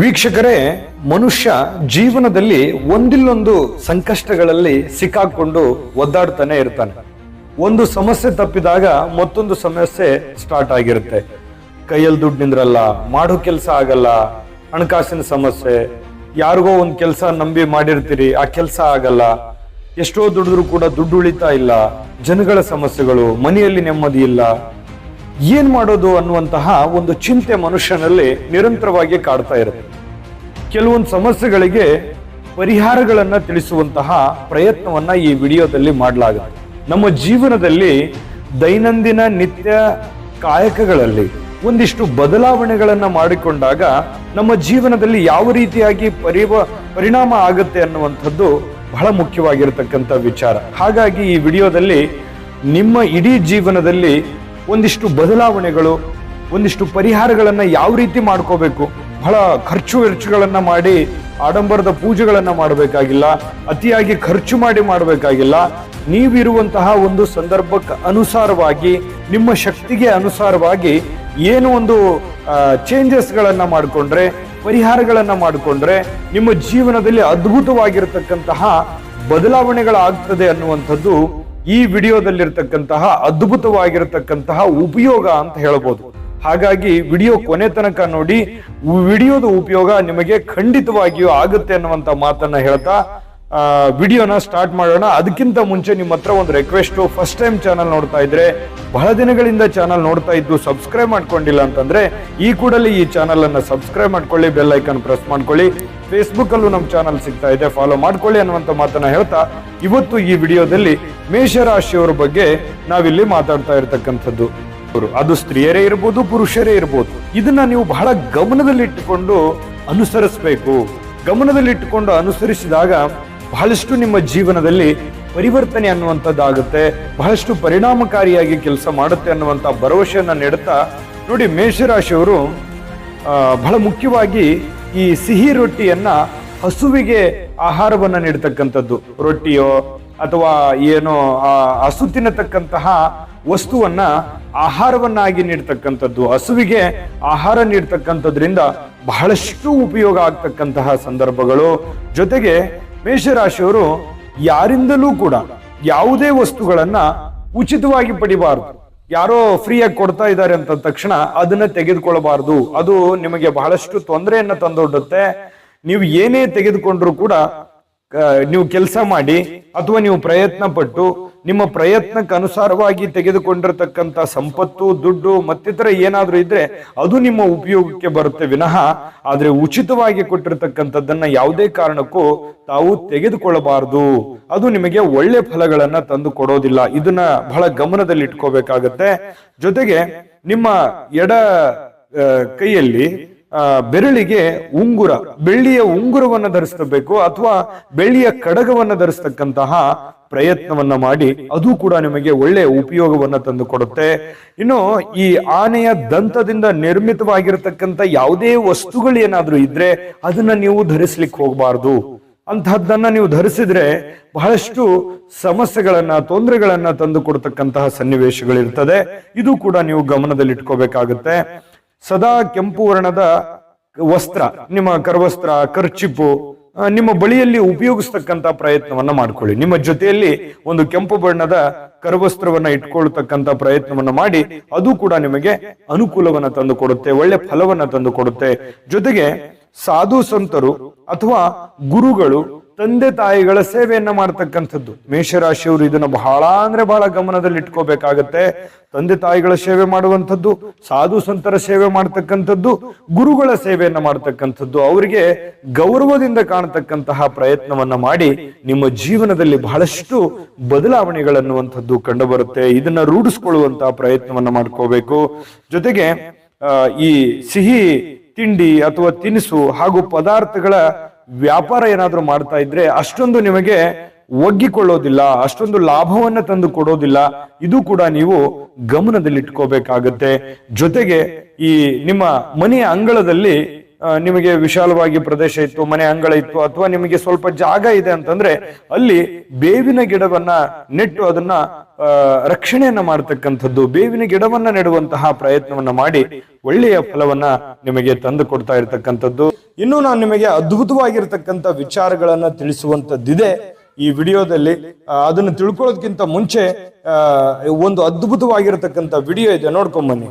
ವೀಕ್ಷಕರೇ, ಮನುಷ್ಯ ಜೀವನದಲ್ಲಿ ಒಂದಿಲ್ಲೊಂದು ಸಂಕಷ್ಟಗಳಲ್ಲಿ ಸಿಕ್ಕಾಕೊಂಡು ಒದ್ದಾಡ್ತಾನೆ ಇರ್ತಾನೆ. ಒಂದು ಸಮಸ್ಯೆ ತಪ್ಪಿದಾಗ ಮತ್ತೊಂದು ಸಮಸ್ಯೆ ಸ್ಟಾರ್ಟ್ ಆಗಿರುತ್ತೆ. ಕೈಯಲ್ಲಿ ದುಡ್ಡು ನಿಂದ್ರಲ್ಲ, ಮಾಡೋ ಕೆಲಸ ಆಗಲ್ಲ, ಹಣಕಾಸಿನ ಸಮಸ್ಯೆ, ಯಾರಿಗೋ ಒಂದು ಕೆಲಸ ನಂಬಿ ಮಾಡಿರ್ತೀರಿ, ಆ ಕೆಲಸ ಆಗಲ್ಲ. ಎಷ್ಟೋ ದುಡಿದ್ರು ಕೂಡ ದುಡ್ಡು ಉಳಿತಾ ಇಲ್ಲ. ಜನಗಳ ಸಮಸ್ಯೆಗಳು, ಮನೆಯಲ್ಲಿ ನೆಮ್ಮದಿ ಇಲ್ಲ. ಏನ್ ಮಾಡೋದು ಅನ್ನುವಂತಹ ಒಂದು ಚಿಂತೆ ಮನುಷ್ಯನಲ್ಲಿ ನಿರಂತರವಾಗಿ ಕಾಡ್ತಾ ಇರುತ್ತೆ. ಕೆಲವೊಂದು ಸಮಸ್ಯೆಗಳಿಗೆ ಪರಿಹಾರಗಳನ್ನು ತಿಳಿಸುವಂತಹ ಪ್ರಯತ್ನವನ್ನ ಈ ವಿಡಿಯೋದಲ್ಲಿ ಮಾಡಲಾಗುತ್ತೆ. ನಮ್ಮ ಜೀವನದಲ್ಲಿ ದೈನಂದಿನ ನಿತ್ಯ ಕಾಯಕಗಳಲ್ಲಿ ಒಂದಿಷ್ಟು ಬದಲಾವಣೆಗಳನ್ನು ಮಾಡಿಕೊಂಡಾಗ ನಮ್ಮ ಜೀವನದಲ್ಲಿ ಯಾವ ರೀತಿಯಾಗಿ ಪರಿವ, ಪರಿಣಾಮ ಆಗುತ್ತೆ ಅನ್ನುವಂಥದ್ದು ಬಹಳ ಮುಖ್ಯವಾಗಿರತಕ್ಕಂಥ ವಿಚಾರ. ಹಾಗಾಗಿ ಈ ವಿಡಿಯೋದಲ್ಲಿ ನಿಮ್ಮ ಇಡೀ ಜೀವನದಲ್ಲಿ ಒಂದಿಷ್ಟು ಬದಲಾವಣೆಗಳು, ಒಂದಿಷ್ಟು ಪರಿಹಾರಗಳನ್ನು ಯಾವ ರೀತಿ ಮಾಡ್ಕೋಬೇಕು? ಬಹಳ ಖರ್ಚು ವೆಚ್ಚಗಳನ್ನು ಮಾಡಿ, ಆಡಂಬರದ ಪೂಜೆಗಳನ್ನು ಮಾಡಬೇಕಾಗಿಲ್ಲ, ಅತಿಯಾಗಿ ಖರ್ಚು ಮಾಡಿ ಮಾಡಬೇಕಾಗಿಲ್ಲ. ನೀವಿರುವಂತಹ ಒಂದು ಸಂದರ್ಭಕ್ಕೆ ಅನುಸಾರವಾಗಿ, ನಿಮ್ಮ ಶಕ್ತಿಗೆ ಅನುಸಾರವಾಗಿ ಏನು ಒಂದು ಚೇಂಜಸ್ಗಳನ್ನು ಮಾಡಿಕೊಂಡ್ರೆ, ಪರಿಹಾರಗಳನ್ನು ಮಾಡಿಕೊಂಡ್ರೆ, ನಿಮ್ಮ ಜೀವನದಲ್ಲಿ ಅದ್ಭುತವಾಗಿರತಕ್ಕಂತಹ ಬದಲಾವಣೆಗಳಾಗ್ತದೆ ಅನ್ನುವಂಥದ್ದು ಈ ವಿಡಿಯೋದಲ್ಲಿರ್ತಕ್ಕಂತಹ ಅದ್ಭುತವಾಗಿರತಕ್ಕಂತಹ ಉಪಯೋಗ ಅಂತ ಹೇಳ್ಬೋದು. ಹಾಗಾಗಿ ವಿಡಿಯೋ ಕೊನೆ ತನಕ ನೋಡಿ ವಿಡಿಯೋದ ಉಪಯೋಗ ನಿಮಗೆ ಖಂಡಿತವಾಗಿಯೂ ಆಗುತ್ತೆ ಅನ್ನುವಂತ ಮಾತನ್ನ ಹೇಳ್ತಾ ವಿಡಿಯೋನ ಸ್ಟಾರ್ಟ್ ಮಾಡೋಣ. ಅದಕ್ಕಿಂತ ಮುಂಚೆ ನಿಮ್ಮ ಹತ್ರ ಒಂದು ರಿಕ್ವೆಸ್ಟ್ ಫಸ್ಟ್ ಟೈಮ್ ಚಾನಲ್ ನೋಡ್ತಾ ಇದ್ರೆ, ಬಹಳ ದಿನಗಳಿಂದ ಚಾನಲ್ ನೋಡ್ತಾ ಇದ್ದು ಸಬ್ಸ್ಕ್ರೈಬ್ ಮಾಡ್ಕೊಂಡಿಲ್ಲ ಅಂತಂದ್ರೆ, ಈ ಕೂಡಲೇ ಈ ಚಾನಲ್ ಅನ್ನ ಸಬ್ಸ್ಕ್ರೈಬ್ ಮಾಡ್ಕೊಳ್ಳಿ ಬೆಲ್ ಐಕನ್ ಪ್ರೆಸ್ ಮಾಡ್ಕೊಳ್ಳಿ. ಫೇಸ್ಬುಕ್ ಅಲ್ಲೂ ನಮ್ಮ ಚಾನಲ್ ಸಿಗ್ತಾ ಇದೆ. ಫಾಲೋ ಮಾಡ್ಕೊಳ್ಳಿ ಅನ್ನುವಂತ ಮಾತನ್ನ ಹೇಳ್ತಾ, ಇವತ್ತು ಈ ವಿಡಿಯೋದಲ್ಲಿ ಮೇಷರಾಶಿಯವರ ಬಗ್ಗೆ ನಾವಿಲ್ಲಿ ಮಾತಾಡ್ತಾ ಇರತಕ್ಕಂಥದ್ದು. ಅದು ಸ್ತ್ರೀಯರೇ ಇರ್ಬೋದು, ಪುರುಷರೇ ಇರ್ಬೋದು. ಇದನ್ನ ನೀವು ಬಹಳ ಗಮನದಲ್ಲಿಟ್ಟುಕೊಂಡು ಅನುಸರಿಸಬೇಕು. ಗಮನದಲ್ಲಿಟ್ಟುಕೊಂಡು ಅನುಸರಿಸಿದಾಗ ಬಹಳಷ್ಟು ನಿಮ್ಮ ಜೀವನದಲ್ಲಿ ಪರಿವರ್ತನೆ ಅನ್ನುವಂಥದ್ದಾಗುತ್ತೆ. ಬಹಳಷ್ಟು ಪರಿಣಾಮಕಾರಿಯಾಗಿ ಕೆಲಸ ಮಾಡುತ್ತೆ ಅನ್ನುವಂಥ ಭರವಸೆಯನ್ನು ನೀಡುತ್ತಾ, ನೋಡಿ ಮೇಷರಾಶಿಯವರು ಬಹಳ ಮುಖ್ಯವಾಗಿ ಈ ಸಿಹಿ ರೊಟ್ಟಿಯನ್ನ ಹಸುವಿಗೆ ಆಹಾರವನ್ನ ನೀಡತಕ್ಕಂಥದ್ದು. ರೊಟ್ಟಿಯೋ ಅಥವಾ ಏನೋ, ಆ, ಹಸು ತಿನ್ನತಕ್ಕಂತಹ ವಸ್ತುವನ್ನ ಆಹಾರವನ್ನಾಗಿ ನೀಡ್ತಕ್ಕಂಥದ್ದು. ಹಸುವಿಗೆ ಆಹಾರ ನೀಡ್ತಕ್ಕಂಥದ್ರಿಂದ ಬಹಳಷ್ಟು ಉಪಯೋಗ ಆಗ್ತಕ್ಕಂತಹ ಸಂದರ್ಭಗಳು. ಜೊತೆಗೆ ಮೇಷರಾಶಿಯವರು ಯಾರಿಂದಲೂ ಕೂಡ ಯಾವುದೇ ವಸ್ತುಗಳನ್ನ ಉಚಿತವಾಗಿ ಪಡಿಬಾರದು. ಯಾರೋ ಫ್ರೀಯಾಗಿ ಕೊಡ್ತಾ ಇದ್ದಾರೆ ಅಂತ ತಕ್ಷಣ ಅದನ್ನ ತೆಗೆದುಕೊಳ್ಳಬಾರದು. ಅದು ನಿಮಗೆ ಬಹಳಷ್ಟು ತೊಂದರೆಯನ್ನ ತಂದೊಡ್ಡುತ್ತೆ. ನೀವು ಏನೇ ತೆಗೆದುಕೊಂಡ್ರು ಕೂಡ ನೀವು ಕೆಲಸ ಮಾಡಿ ಅಥವಾ ನೀವು ಪ್ರಯತ್ನ ಪಟ್ಟು ನಿಮ್ಮ ಪ್ರಯತ್ನಕ್ಕೆ ಅನುಸಾರವಾಗಿ ತೆಗೆದುಕೊಂಡಿರತಕ್ಕಂಥ ಸಂಪತ್ತು, ದುಡ್ಡು, ಮತ್ತಿತರ ಏನಾದರೂ ಇದ್ರೆ ಅದು ನಿಮ್ಮ ಉಪಯೋಗಕ್ಕೆ ಬರುತ್ತೆ ವಿನಃ, ಆದರೆ ಉಚಿತವಾಗಿ ಕೊಟ್ಟಿರ್ತಕ್ಕಂಥದ್ದನ್ನ ಯಾವುದೇ ಕಾರಣಕ್ಕೂ ತಾವು ತೆಗೆದುಕೊಳ್ಳಬಾರದು. ಅದು ನಿಮಗೆ ಒಳ್ಳೆ ಫಲಗಳನ್ನ ತಂದು ಕೊಡೋದಿಲ್ಲ. ಇದನ್ನ ಬಹಳ ಗಮನದಲ್ಲಿ ಇಟ್ಕೋಬೇಕಾಗತ್ತೆ ಜೊತೆಗೆ ನಿಮ್ಮ ಎಡ ಕೈಯಲ್ಲಿ ಬೆರಳಿಗೆ ಉಂಗುರ, ಬೆಳ್ಳಿಯ ಉಂಗುರವನ್ನು ಧರಿಸಬೇಕು ಅಥವಾ ಬೆಳ್ಳಿಯ ಕಡಗವನ್ನು ಧರಿಸ್ತಕ್ಕಂತಹ ಪ್ರಯತ್ನವನ್ನ ಮಾಡಿ ಅದು ಕೂಡ ನಿಮಗೆ ಒಳ್ಳೆ ಉಪಯೋಗವನ್ನ ತಂದು ಕೊಡುತ್ತೆ. ಇನ್ನು ಈ ಆನೆಯ ದಂತದಿಂದ ನಿರ್ಮಿತವಾಗಿರತಕ್ಕಂತ ಯಾವುದೇ ವಸ್ತುಗಳು ಏನಾದ್ರೂ ಇದ್ರೆ ಅದನ್ನ ನೀವು ಧರಿಸ್ಲಿಕ್ಕೆ ಹೋಗಬಾರ್ದು. ಅಂತಹದ್ದನ್ನ ನೀವು ಧರಿಸಿದ್ರೆ ಬಹಳಷ್ಟು ಸಮಸ್ಯೆಗಳನ್ನ ತೊಂದರೆಗಳನ್ನ ತಂದು ಕೊಡ್ತಕ್ಕಂತಹ ಸನ್ನಿವೇಶಗಳಿರ್ತದೆ. ಇದು ಕೂಡ ನೀವು ಗಮನದಲ್ಲಿ ಇಟ್ಕೋಬೇಕಾಗುತ್ತೆ ಸದಾ ಕೆಂಪು ವರ್ಣದ ವಸ್ತ್ರ ನಿಮ್ಮ ಕರವಸ್ತ್ರ ಖರ್ಚಿಪು ಆ, ನಿಮ್ಮ ಬಳಿಯಲ್ಲಿ ಉಪಯೋಗಿಸ್ತಕ್ಕಂತ ಪ್ರಯತ್ನವನ್ನ ಮಾಡ್ಕೊಳ್ಳಿ. ನಿಮ್ಮ ಜೊತೆಯಲ್ಲಿ ಒಂದು ಕೆಂಪು ಬಣ್ಣದ ಕರವಸ್ತ್ರವನ್ನ ಇಟ್ಕೊಳ್ತಕ್ಕಂತ ಪ್ರಯತ್ನವನ್ನ ಮಾಡಿ, ಅದು ಕೂಡ ನಿಮಗೆ ಅನುಕೂಲವನ್ನ ತಂದು ಕೊಡುತ್ತೆ ಒಳ್ಳೆ ಫಲವನ್ನ ತಂದು ಕೊಡುತ್ತೆ ಜೊತೆಗೆ ಸಾಧು ಸಂತರು ಅಥವಾ ಗುರುಗಳು ತಂದೆ ತಾಯಿಗಳ ಸೇವೆಯನ್ನ ಮಾಡ್ತಕ್ಕಂಥದ್ದು. ಮೇಷರಾಶಿಯವರು ಇದನ್ನ ಬಹಳ ಅಂದ್ರೆ ಬಹಳ ಗಮನದಲ್ಲಿ ಇಟ್ಕೋಬೇಕಾಗತ್ತೆ. ತಂದೆ ತಾಯಿಗಳ ಸೇವೆ ಮಾಡುವಂಥದ್ದು, ಸಾಧು ಸಂತರ ಸೇವೆ ಮಾಡ್ತಕ್ಕಂಥದ್ದು, ಗುರುಗಳ ಸೇವೆಯನ್ನ ಮಾಡ್ತಕ್ಕಂಥದ್ದು, ಅವರಿಗೆ ಗೌರವದಿಂದ ಕಾಣತಕ್ಕಂತಹ ಪ್ರಯತ್ನವನ್ನ ಮಾಡಿ ನಿಮ್ಮ ಜೀವನದಲ್ಲಿ ಬಹಳಷ್ಟು ಬದಲಾವಣೆಗಳನ್ನುವಂಥದ್ದು ಕಂಡು ಬರುತ್ತೆ ಇದನ್ನ ರೂಢಿಸ್ಕೊಳ್ಳುವಂತಹ ಪ್ರಯತ್ನವನ್ನ ಮಾಡ್ಕೋಬೇಕು. ಜೊತೆಗೆ ಈ ಸಿಹಿ ತಿಂಡಿ ಅಥವಾ ತಿನಿಸು ಹಾಗೂ ಪದಾರ್ಥಗಳ ವ್ಯಾಪಾರ ಏನಾದರೂ ಮಾಡ್ತಾ ಇದ್ರೆ ಅಷ್ಟೊಂದು ನಿಮಗೆ ಒಗ್ಗಿಕೊಳ್ಳೋದಿಲ್ಲ, ಅಷ್ಟೊಂದು ಲಾಭವನ್ನ ತಂದು ಕೊಡೋದಿಲ್ಲ. ಇದು ಕೂಡ ನೀವು ಗಮನದಲ್ಲಿ ಇಟ್ಕೋಬೇಕಾಗತ್ತೆ ಜೊತೆಗೆ ಈ ನಿಮ್ಮ ಮನೆಯ ಅಂಗಳದಲ್ಲಿ ನಿಮಗೆ ವಿಶಾಲವಾಗಿ ಪ್ರದೇಶ ಇತ್ತು, ಮನೆ ಅಂಗಳ ಇತ್ತು, ಅಥವಾ ನಿಮಗೆ ಸ್ವಲ್ಪ ಜಾಗ ಇದೆ ಅಂತಂದ್ರೆ ಅಲ್ಲಿ ಬೇವಿನ ಗಿಡವನ್ನ ನೆಟ್ಟು ಅದನ್ನ ರಕ್ಷಣೆಯನ್ನ ಮಾಡತಕ್ಕಂಥದ್ದು, ಬೇವಿನ ಗಿಡವನ್ನ ನೆಡುವಂತಹ ಪ್ರಯತ್ನವನ್ನ ಮಾಡಿ ಒಳ್ಳೆಯ ಫಲವನ್ನ ನಿಮಗೆ ತಂದು ಕೊಡ್ತಾ ಇರತಕ್ಕಂಥದ್ದು. ಇನ್ನು ನಾನು ನಿಮಗೆ ಅದ್ಭುತವಾಗಿರ್ತಕ್ಕಂಥ ವಿಚಾರಗಳನ್ನ ತಿಳಿಸುವಂತದ್ದಿದೆ ಈ ವಿಡಿಯೋದಲ್ಲಿ. ಅದನ್ನು ತಿಳ್ಕೊಳ್ಳೋದಕ್ಕಿಂತ ಮುಂಚೆ ಒಂದು ಅದ್ಭುತವಾಗಿರ್ತಕ್ಕಂಥ ವಿಡಿಯೋ ಇದೆ ನೋಡ್ಕೊಂಬನ್ನಿ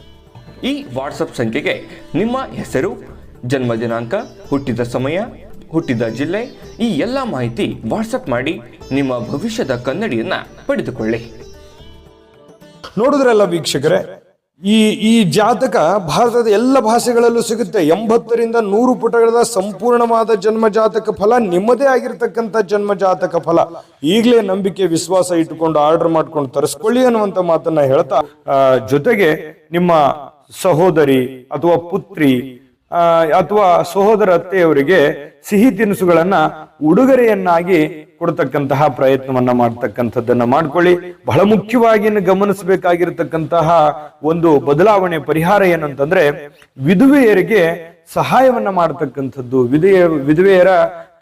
ಈ ವಾಟ್ಸಪ್ ಸಂಖ್ಯೆಗೆ ನಿಮ್ಮ ಹೆಸರು, ಜನ್ಮ ದಿನಾಂಕ, ಹುಟ್ಟಿದ ಸಮಯ, ಹುಟ್ಟಿದ ಜಿಲ್ಲೆ, ಈ ಎಲ್ಲ ಮಾಹಿತಿ ವಾಟ್ಸಪ್ ಮಾಡಿ ನಿಮ್ಮ ಭವಿಷ್ಯದ ಕನ್ನಡಿಯನ್ನ ಪಡೆದುಕೊಳ್ಳಿ. ನೋಡಿದ್ರಲ್ಲ ವೀಕ್ಷಕರೇ, ಈ ಈ ಜಾತಕ ಭಾರತದ ಎಲ್ಲ ಭಾಷೆಗಳಲ್ಲೂ ಸಿಗುತ್ತೆ. ಎಂಬತ್ತರಿಂದ ನೂರು ಪುಟಗಳ ಸಂಪೂರ್ಣವಾದ ಜನ್ಮ ಜಾತಕ ಫಲ, ನಿಮ್ಮದೇ ಆಗಿರ್ತಕ್ಕಂಥ ಜನ್ಮ ಜಾತಕ ಫಲ. ಈಗಲೇ ನಂಬಿಕೆ, ವಿಶ್ವಾಸ ಇಟ್ಟುಕೊಂಡು ಆರ್ಡರ್ ಮಾಡ್ಕೊಂಡು ತರಿಸ್ಕೊಳ್ಳಿ ಅನ್ನುವಂಥ ಮಾತನ್ನ ಹೇಳ್ತಾ ಜೊತೆಗೆ ನಿಮ್ಮ ಸಹೋದರಿ ಅಥವಾ ಪುತ್ರಿ ಅಥವಾ ಸಹೋದರ ಅತ್ತೆಯವರಿಗೆ ಸಿಹಿ ತಿನಿಸುಗಳನ್ನ ಉಡುಗೊರೆಯನ್ನಾಗಿ ಕೊಡ್ತಕ್ಕಂತಹ ಪ್ರಯತ್ನವನ್ನ ಮಾಡ್ತಕ್ಕಂಥದ್ದನ್ನ ಮಾಡ್ಕೊಳ್ಳಿ. ಬಹಳ ಮುಖ್ಯವಾಗಿ ಗಮನಿಸಬೇಕಾಗಿರತಕ್ಕಂತಹ ಒಂದು ಬದಲಾವಣೆ ಪರಿಹಾರ ಏನಂತಂದ್ರೆ, ವಿಧವೆಯರಿಗೆ ಸಹಾಯವನ್ನ ಮಾಡತಕ್ಕಂಥದ್ದು, ವಿಧೆಯ, ವಿಧವೆಯರ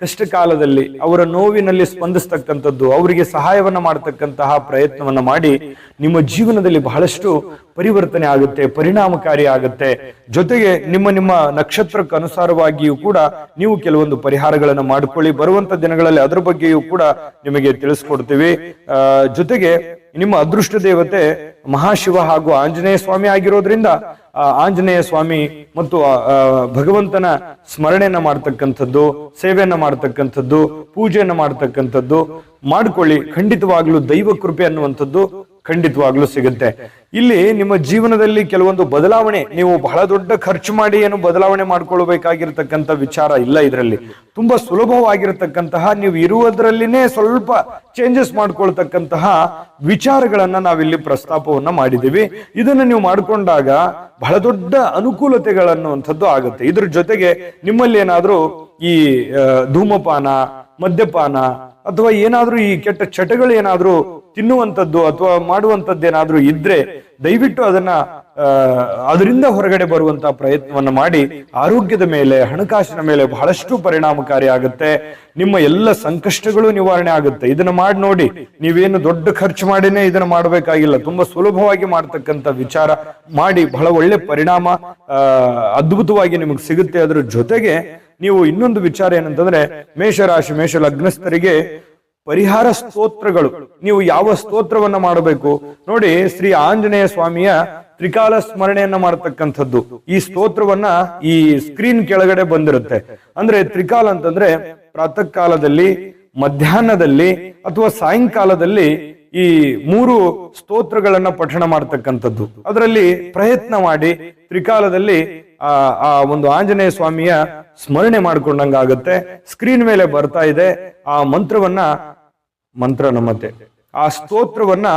ಕಷ್ಟ ಕಾಲದಲ್ಲಿ ಅವರ ನೋವಿನಲ್ಲಿ ಸ್ಪಂದಿಸ್ತಕ್ಕಂಥದ್ದು, ಅವರಿಗೆ ಸಹಾಯವನ್ನ ಮಾಡತಕ್ಕಂತಹ ಪ್ರಯತ್ನವನ್ನ ಮಾಡಿ ನಿಮ್ಮ ಜೀವನದಲ್ಲಿ ಬಹಳಷ್ಟು ಪರಿವರ್ತನೆ ಆಗುತ್ತೆ, ಪರಿಣಾಮಕಾರಿ ಆಗುತ್ತೆ. ಜೊತೆಗೆ ನಿಮ್ಮ ನಿಮ್ಮ ನಕ್ಷತ್ರಕ್ಕೆ ಅನುಸಾರವಾಗಿಯೂ ಕೂಡ ನೀವು ಕೆಲವೊಂದು ಪರಿಹಾರಗಳನ್ನು ಮಾಡಿಕೊಳ್ಳಿ. ಬರುವಂತ ದಿನಗಳಲ್ಲಿ ಅದರ ಬಗ್ಗೆಯೂ ಕೂಡ ನಿಮಗೆ ತಿಳಿಸ್ಕೊಡ್ತೀವಿ. ಜೊತೆಗೆ ನಿಮ್ಮ ಅದೃಷ್ಟ ದೇವತೆ ಮಹಾಶಿವ ಹಾಗೂ ಆಂಜನೇಯ ಸ್ವಾಮಿ ಆಗಿರೋದ್ರಿಂದ ಆಂಜನೇಯ ಸ್ವಾಮಿ ಮತ್ತು ಭಗವಂತನ ಸ್ಮರಣೆಯನ್ನ ಮಾಡ್ತಕ್ಕಂಥದ್ದು, ಸೇವೆಯನ್ನ ಮಾಡ್ತಕ್ಕಂಥದ್ದು, ಪೂಜೆಯನ್ನ ಮಾಡ್ತಕ್ಕಂಥದ್ದು, ಮಾಡ್ಕೊಳ್ಳಿ. ಖಂಡಿತವಾಗ್ಲೂ ದೈವ ಕೃಪೆ ಅನ್ನುವಂಥದ್ದು ಖಂಡಿತವಾಗ್ಲೂ ಸಿಗುತ್ತೆ. ಇಲ್ಲಿ ನಿಮ್ಮ ಜೀವನದಲ್ಲಿ ಕೆಲವೊಂದು ಬದಲಾವಣೆ, ನೀವು ಬಹಳ ದೊಡ್ಡ ಖರ್ಚು ಮಾಡಿ ಏನು ಬದಲಾವಣೆ ಮಾಡ್ಕೊಳ್ಬೇಕಾಗಿರ್ತಕ್ಕಂಥ ವಿಚಾರ ಇಲ್ಲ ಇದರಲ್ಲಿ. ತುಂಬಾ ಸುಲಭವಾಗಿರತಕ್ಕಂತಹ ನೀವು ಇರುವುದರಲ್ಲಿನೇ ಸ್ವಲ್ಪ ಚೇಂಜಸ್ ಮಾಡ್ಕೊಳ್ತಕ್ಕಂತಹ ವಿಚಾರಗಳನ್ನ ನಾವಿಲ್ಲಿ ಪ್ರಸ್ತಾಪವನ್ನ ಮಾಡಿದ್ದೀವಿ. ಇದನ್ನ ನೀವು ಮಾಡ್ಕೊಂಡಾಗ ಬಹಳ ದೊಡ್ಡ ಅನುಕೂಲತೆಗಳನ್ನುವಂಥದ್ದು ಆಗುತ್ತೆ. ಇದ್ರ ಜೊತೆಗೆ ನಿಮ್ಮಲ್ಲಿ ಏನಾದ್ರೂ ಈ ಧೂಮಪಾನ, ಮದ್ಯಪಾನ ಅಥವಾ ಏನಾದ್ರೂ ಈ ಕೆಟ್ಟ ಚಟಗಳು ಏನಾದ್ರೂ ತಿನ್ನುವಂಥದ್ದು ಅಥವಾ ಮಾಡುವಂಥದ್ದೇನಾದ್ರೂ ಇದ್ರೆ ದಯವಿಟ್ಟು ಅದನ್ನ ಅದರಿಂದ ಹೊರಗಡೆ ಬರುವಂತ ಪ್ರಯತ್ನವನ್ನ ಮಾಡಿ ಆರೋಗ್ಯದ ಮೇಲೆ, ಹಣಕಾಸಿನ ಮೇಲೆ ಬಹಳಷ್ಟು ಪರಿಣಾಮಕಾರಿ ಆಗುತ್ತೆ. ನಿಮ್ಮ ಎಲ್ಲ ಸಂಕಷ್ಟಗಳು ನಿವಾರಣೆ ಆಗುತ್ತೆ. ಇದನ್ನ ಮಾಡಿ ನೋಡಿ, ನೀವೇನು ದೊಡ್ಡ ಖರ್ಚು ಮಾಡಿನೇ ಇದನ್ನ ಮಾಡಬೇಕಾಗಿಲ್ಲ. ತುಂಬಾ ಸುಲಭವಾಗಿ ಮಾಡ್ತಕ್ಕಂಥ ವಿಚಾರ ಮಾಡಿ, ಬಹಳ ಒಳ್ಳೆ ಪರಿಣಾಮ ಅದ್ಭುತವಾಗಿ ನಿಮಗೆ ಸಿಗುತ್ತೆ. ಅದ್ರ ಜೊತೆಗೆ ನೀವು ಇನ್ನೊಂದು ವಿಚಾರ ಏನಂತಂದ್ರೆ, ಮೇಷರಾಶಿ ಮೇಷ ಲಗ್ನಸ್ಥರಿಗೆ ಪರಿಹಾರ ಸ್ತೋತ್ರಗಳು. ನೀವು ಯಾವ ಸ್ತೋತ್ರವನ್ನ ಮಾಡಬೇಕು? ನೋಡಿ, ಶ್ರೀ ಆಂಜನೇಯ ಸ್ವಾಮಿಯ ತ್ರಿಕಾಲ ಸ್ಮರಣೆಯನ್ನ ಮಾಡತಕ್ಕಂಥದ್ದು. ಈ ಸ್ತೋತ್ರವನ್ನ ಈ ಸ್ಕ್ರೀನ್ ಕೆಳಗಡೆ ಬಂದಿರುತ್ತೆ. ಅಂದ್ರೆ ತ್ರಿಕಾಲ ಅಂತಂದ್ರೆ ಪ್ರಾತಃ ಕಾಲದಲ್ಲಿ ಮಧ್ಯಾಹ್ನದಲ್ಲಿ ಅಥವಾ ಸಾಯಂಕಾಲದಲ್ಲಿ ಈ ಮೂರು ಸ್ತೋತ್ರಗಳನ್ನ ಪಠಣ ಮಾಡತಕ್ಕಂಥದ್ದು. ಅದರಲ್ಲಿ ಪ್ರಯತ್ನ ಮಾಡಿ ತ್ರಿಕಾಲದಲ್ಲಿ ಆ ಆ ಒಂದು ಆಂಜನೇಯ ಸ್ವಾಮಿಯ ಸ್ಮರಣೆ ಮಾಡ್ಕೊಂಡಂಗಾಗುತ್ತೆ. ಸ್ಕ್ರೀನ್ ಮೇಲೆ ಬರ್ತಾ ಇದೆ. ಆ ಮಂತ್ರವನ್ನ ಮಂತ್ರ ನಮ್ಮತೆ ಆ ಸ್ತೋತ್ರವನ್ನ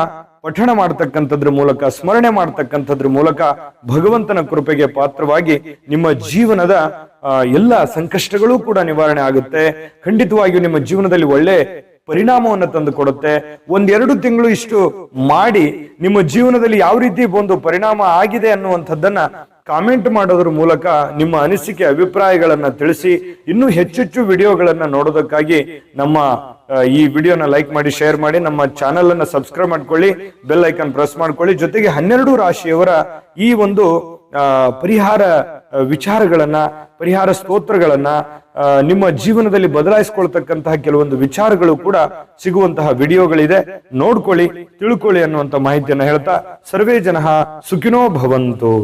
ಪಠಣ ಮಾಡ್ತಕ್ಕಂಥದ್ರ ಮೂಲಕ, ಸ್ಮರಣೆ ಮಾಡ್ತಕ್ಕಂಥದ್ರ ಮೂಲಕ ಭಗವಂತನ ಕೃಪೆಗೆ ಪಾತ್ರವಾಗಿ ನಿಮ್ಮ ಜೀವನದ ಎಲ್ಲ ಸಂಕಷ್ಟಗಳು ಕೂಡ ನಿವಾರಣೆ ಆಗುತ್ತೆ. ಖಂಡಿತವಾಗಿಯೂ ನಿಮ್ಮ ಜೀವನದಲ್ಲಿ ಒಳ್ಳೆ ಪರಿಣಾಮವನ್ನು ತಂದು ಕೊಡುತ್ತೆ. ಒಂದೆರಡು ತಿಂಗಳು ಇಷ್ಟು ಮಾಡಿ ನಿಮ್ಮ ಜೀವನದಲ್ಲಿ ಯಾವ ರೀತಿ ಒಂದು ಪರಿಣಾಮ ಆಗಿದೆ ಅನ್ನುವಂಥದ್ದನ್ನ ಕಾಮೆಂಟ್ ಮಾಡೋದ್ರ ಮೂಲಕ ನಿಮ್ಮ ಅನಿಸಿಕೆ, ಅಭಿಪ್ರಾಯಗಳನ್ನ ತಿಳಿಸಿ, ಇನ್ನೂ ಹೆಚ್ಚೆಚ್ಚು ವಿಡಿಯೋಗಳನ್ನ ನೋಡೋದಕ್ಕಾಗಿ ನಮ್ಮ ಈ ವಿಡಿಯೋನ ಲೈಕ್ ಮಾಡಿ ಶೇರ್ ಮಾಡಿ, ನಮ್ಮ ಚಾನೆಲ್ ಅನ್ನ ಸಬ್ಸ್ಕ್ರೈಬ್ ಮಾಡ್ಕೊಳ್ಳಿ ಬೆಲ್ ಐಕನ್ ಪ್ರೆಸ್ ಮಾಡ್ಕೊಳ್ಳಿ. ಜೊತೆಗೆ ಹನ್ನೆರಡು ರಾಶಿಯವರ ಈ ಒಂದು ಪರಿಹಾರ ವಿಚಾರಗಳನ್ನ, ಪರಿಹಾರ ಸ್ತೋತ್ರಗಳನ್ನ ನಿಮ್ಮ ಜೀವನದಲ್ಲಿ ಬದಲಾಯಿಸ್ಕೊಳ್ತಕ್ಕಂತಹ ಕೆಲವೊಂದು ವಿಚಾರಗಳು ಕೂಡ ಸಿಗುವಂತಹ ವಿಡಿಯೋಗಳಿದೆ. ನೋಡ್ಕೊಳ್ಳಿ, ತಿಳ್ಕೊಳ್ಳಿ ಅನ್ನುವಂತ ಮಾಹಿತಿಯನ್ನ ಹೇಳ್ತಾ ಸರ್ವೇ ಜನ ಸುಖಿನೋ ಭವಂತು.